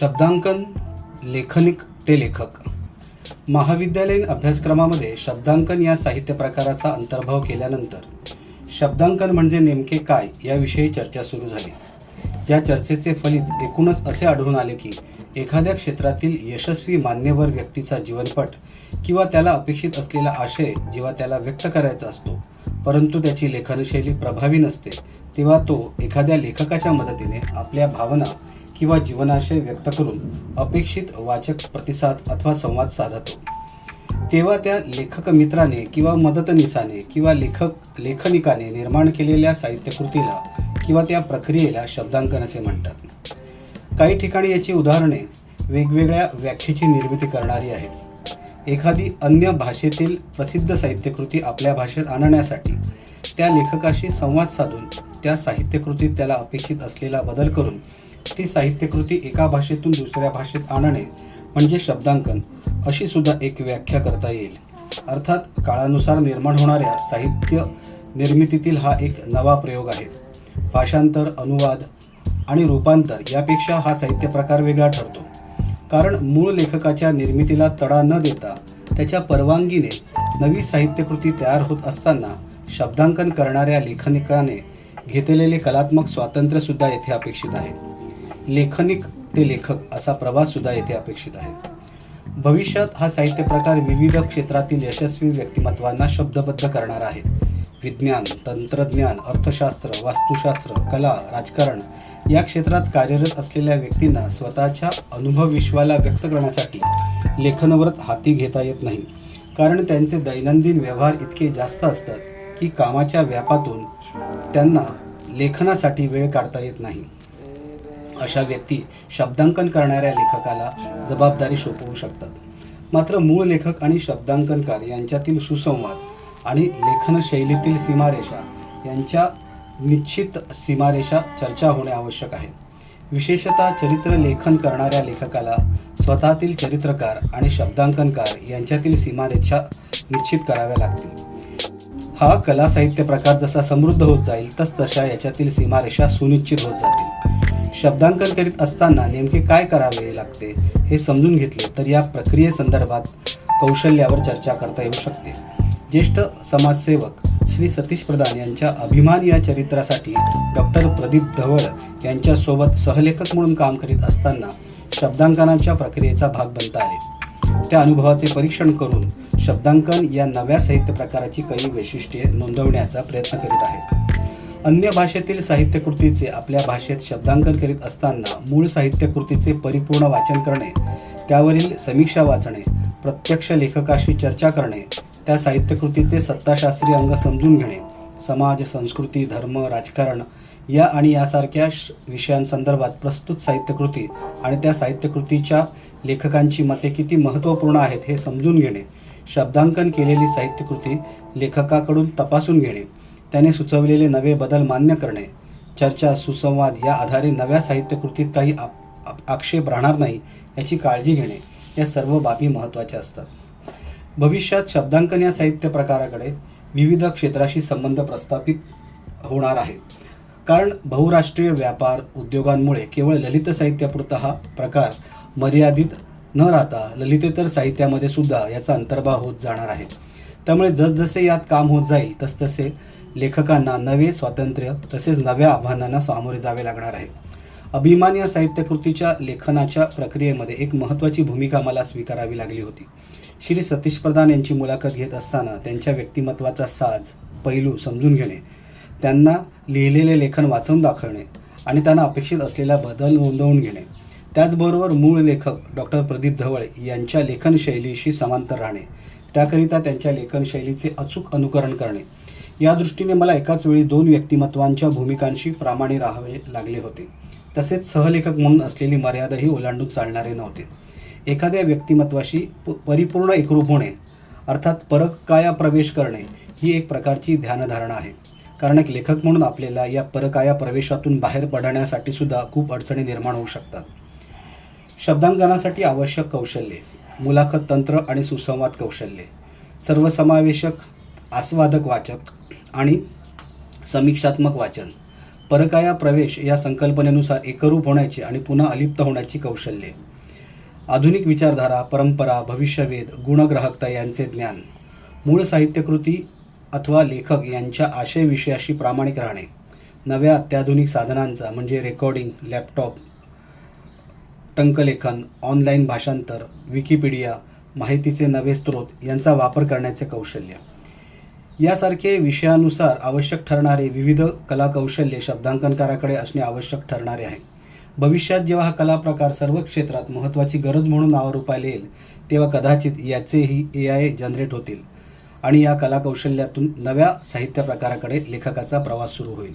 शब्दांकन लेखनिक ते लेखक. महाविद्यालयीन अभ्यासक्रमामध्ये शब्दांकन या साहित्य प्रकाराचा अंतर्भाव केल्यानंतर शब्दांकन म्हणजे नेमके काय याविषयी चर्चा सुरू झाली. या चर्चेचे फलित एकूणच असे आढळून आले की एखाद्या क्षेत्रातील यशस्वी मान्यवर व्यक्तीचा जीवनपट किंवा त्याला अपेक्षित असलेला आशय जेव्हा त्याला व्यक्त करायचा असतो परंतु त्याची लेखनशैली प्रभावी नसते तेव्हा तो एखाद्या लेखकाच्या मदतीने आपल्या भावना किंवा जीवनाशय व्यक्त करून अपेक्षित वाचक प्रतिसाद अथवा संवाद साधतो. तेव्हा त्या लेखक मित्राने किंवा मदतनीसाने किंवा लेखक लेखनिकाने निर्माण केलेल्या साहित्यकृतीला किंवा त्या प्रक्रियेला शब्दांकन असे म्हणतात. काही ठिकाणी याची उदाहरणे वेगवेगळ्या व्याख्येची निर्मिती करणारी आहेत. एखादी अन्य भाषेतील प्रसिद्ध साहित्यकृती आपल्या भाषेत आणण्यासाठी त्या लेखकाशी संवाद साधून त्या साहित्यकृतीत त्याला अपेक्षित असलेला बदल करून ती साहित्यकृती एका भाषेतून दुसऱ्या भाषेत आणणे म्हणजे शब्दांकन अशी सुद्धा एक व्याख्या करता येईल. अर्थात काळानुसार निर्माण होणाऱ्या साहित्य निर्मितीतील हा एक नवा प्रयोग आहे. भाषांतर अनुवाद आणि रूपांतर यापेक्षा हा साहित्य प्रकार वेगळा ठरतो. कारण मूळ लेखकाच्या निर्मितीला तडा न देता त्याच्या परवानगीने नवी साहित्यकृती तयार होत असताना शब्दांकन करणाऱ्या लेखनिकाने घेतलेले कलात्मक स्वातंत्र्यसुद्धा येथे अपेक्षित आहे. लेखनिक ते लेखक असा प्रवास सुद्धा येथे अपेक्षित आहे. भविष्यात हा साहित्य प्रकार विविध क्षेत्रातील यशस्वी व्यक्तिमत्वांना शब्दबद्ध करणार आहे. विज्ञान तंत्रज्ञान अर्थशास्त्र वास्तुशास्त्र कला राजकारण या क्षेत्रात कार्यरत असलेल्या व्यक्तींना स्वतःच्या अनुभव विश्वाला व्यक्त करण्यासाठी लेखनव्रत हाती घेता येत नाही. कारण त्यांचे दैनंदिन व्यवहार इतके जास्त असतात की कामाच्या व्यापातून त्यांना लेखनासाठी वेळ काढता येत नाही. अशा व्यक्ती शब्दांकन करणाऱ्या लेखकाला जबाबदारी सोपवू शकतात. मात्र मूळ लेखक आणि शब्दांकनकार यांच्यातील सुसंवाद आणि लेखनशैलीतील सीमारेषा यांच्या निश्चित सीमारेषा चर्चा होणे आवश्यक आहे. विशेषतः चरित्र लेखन करणाऱ्या लेखकाला स्वतःतील चरित्रकार आणि शब्दांकनकार यांच्यातील सीमारेषा निश्चित कराव्या लागतील. हा कला साहित्य प्रकार जसा समृद्ध होत जाईल तस तशा याच्यातील सीमारेषा सुनिश्चित होत जातील. शब्दांकन करीत असताना नेमके काय करावे लागते हे समजून घेतले तर या प्रक्रियेसंदर्भात कौशल्यावर चर्चा करता येऊ शकते. ज्येष्ठ समाजसेवक श्री सतीश प्रधान यांच्या अभिमान या चरित्रासाठी डॉक्टर प्रदीप धवळ यांच्यासोबत सहलेखक म्हणून काम करीत असताना शब्दांकनाच्या प्रक्रियेचा भाग बनता आले. त्या अनुभवाचे परीक्षण करून शब्दांकन या नव्या साहित्य प्रकाराची काही वैशिष्ट्ये नोंदवण्याचा प्रयत्न करीत आहे. अन्य भाषेतील साहित्यकृतीचे आपल्या भाषेत शब्दांकन करीत असताना मूळ साहित्यकृतीचे परिपूर्ण वाचन करणे त्यावरील समीक्षा वाचणे प्रत्यक्ष लेखकाशी चर्चा करणे त्या साहित्यकृतीचे सत्ताशास्त्रीय अंग समजून घेणे समाज संस्कृती धर्म राजकारण या आणि यासारख्या श- विषयांसंदर्भात प्रस्तुत साहित्यकृती आणि त्या साहित्यकृतीच्या लेखकांची मते किती महत्त्वपूर्ण आहेत हे समजून घेणे शब्दांकन केलेली साहित्यकृती लेखकाकडून तपासून घेणे त्याने सुचवलेले नवे बदल मान्य करणे. चर्चा सुसंवाद या आधारे नव्या साहित्यकृतीत काही आप- आक्षेप राहणार नाही याची काळजी घेणे या सर्व बाबी महत्त्वाच्या असतात. भविष्यात शब्दांकन या साहित्य प्रकाराकडे विविध क्षेत्राशी संबंध प्रस्थापित होणार आहे. कारण बहुराष्ट्रीय व्यापार उद्योगांमुळे केवळ ललित साहित्यापुरता हा प्रकार मर्यादित न राहता ललितेतर साहित्यामध्ये सुद्धा याचा अंतर्भाव होत जाणार आहे. त्यामुळे जसजसे यात काम होत जाईल तसतसे लेखकांना नवे स्वातंत्र्य तसेच नव्या आव्हानांना सामोरे जावे लागणार आहे. अभिमान या साहित्यकृतीच्या लेखनाच्या प्रक्रियेमध्ये एक महत्त्वाची भूमिका मला स्वीकारावी लागली होती. श्री सतीश प्रधान यांची मुलाखत घेत असताना त्यांच्या व्यक्तिमत्वाचा साज पैलू समजून घेणे त्यांना लिहिलेले लेखन वाचून दाखवणे आणि त्यांना अपेक्षित असलेला बदल नोंदवून घेणे. त्याचबरोबर मूळ लेखक डॉक्टर प्रदीप धवळ यांच्या लेखनशैलीशी समांतर राहणे त्याकरिता त्यांच्या लेखनशैलीचे अचूक अनुकरण करणे या दृष्टीने मला एकाच वेळी दोन व्यक्तिमत्वांच्या भूमिकांशी प्रामाणिक राहावे लागले होते. तसेच सहलेखक म्हणून असलेली मर्यादाही ओलांडून चालणारे नव्हते. एखाद्या व्यक्तिमत्वाशी प- परिपूर्ण एकरूप होणे अर्थात परक काया प्रवेश करणे ही एक प्रकारची ध्यानधारणा आहे. कारण एक लेखक म्हणून आपल्याला या परकाया प्रवेशातून बाहेर पडण्यासाठी सुद्धा खूप अडचणी निर्माण होऊ शकतात. शब्दांकनासाठी आवश्यक कौशल्ये मुलाखत तंत्र आणि सुसंवाद कौशल्ये सर्वसमावेशक आस्वादक वाचक आणि समीक्षात्मक वाचन. परकाया प्रवेश या संकल्पनेनुसार एकरूप होण्याची आणि पुन्हा अलिप्त होण्याची कौशल्ये. आधुनिक विचारधारा परंपरा भविष्यवेध गुणग्राहकता यांचे ज्ञान. मूळ साहित्यकृती अथवा लेखक यांच्या आशय विषयाशी प्रामाणिक राहणे. नव्या अत्याधुनिक साधनांचा म्हणजे रेकॉर्डिंग लॅपटॉप टंकलेखन ऑनलाईन भाषांतर विकिपीडिया माहितीचे नवे स्रोत यांचा वापर करण्याचे कौशल्य. यासारखे विषयानुसार आवश्यक ठरणारे विविध कलाकौशल्ये शब्दांकनकाराकडे असणे आवश्यक ठरणारे आहे. भविष्यात जेव्हा हा कला प्रकार सर्व क्षेत्रात महत्त्वाची गरज म्हणून नावारूपाला येईल तेव्हा कदाचित याचेही ए आय जनरेट होतील आणि या कलाकौशल्यातून नव्या साहित्य प्रकाराकडे लेखकाचा प्रवास सुरू होईल.